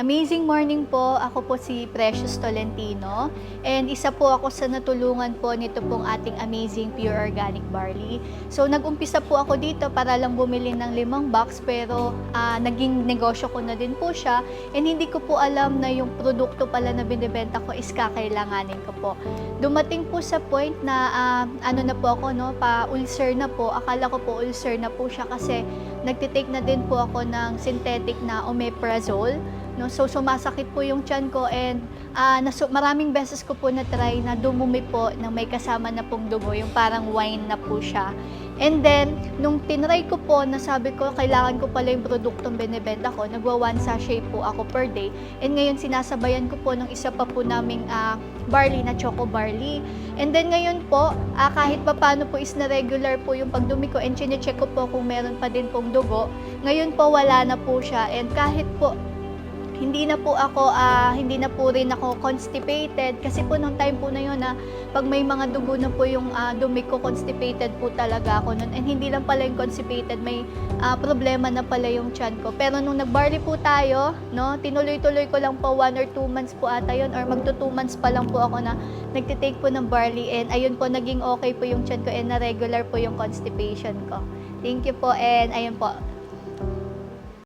Amazing morning po. Ako po si Precious Tolentino and isa po ako sa natulungan po nito pong ating amazing pure organic barley. So nag-umpisa po ako dito para lang bumili ng limang box pero ah, naging negosyo ko na din po siya and hindi ko po alam na yung produkto pala na binibenta ko is kakailanganin ko po. Dumating po sa point na ah, ano na po ako no, pa-ulcer na po. Akala ko po ulcer na po siya kasi nagtitake na din po ako ng synthetic na omeprazole. No, so sumasakit po yung tiyan ko and ah, nasu- maraming beses ko po na try na dumumi po na may kasama na pong dugo, yung parang wine na po siya. And then, nung tinry ko po, nasabi ko, kailangan ko pala yung produktong binibenta ko. Nagwa one sachet po ako per day. And ngayon, sinasabayan ko po ng isa pa po naming ah, barley na choco barley. And then ngayon po, ah, kahit pa paano po is na regular po yung pagdumi ko and chinecheck ko po kung meron pa din pong dugo. Ngayon po, wala na po siya. And kahit po hindi na po ako ah, hindi na po rin ako constipated kasi po nung time po na yun na pag may mga dugo na po yung ah, dumi ko constipated po talaga ako nun. And hindi lang pala yung constipated may ah, problema na pala yung tiyan ko. Pero nung nagbarley po tayo no tinuloy-tuloy ko lang po one or two months po ata yun or magto two months pa lang po ako na nagtitake po ng barley. And ayun po naging okay po yung tiyan ko and na regular po yung constipation ko. Thank you po and ayun po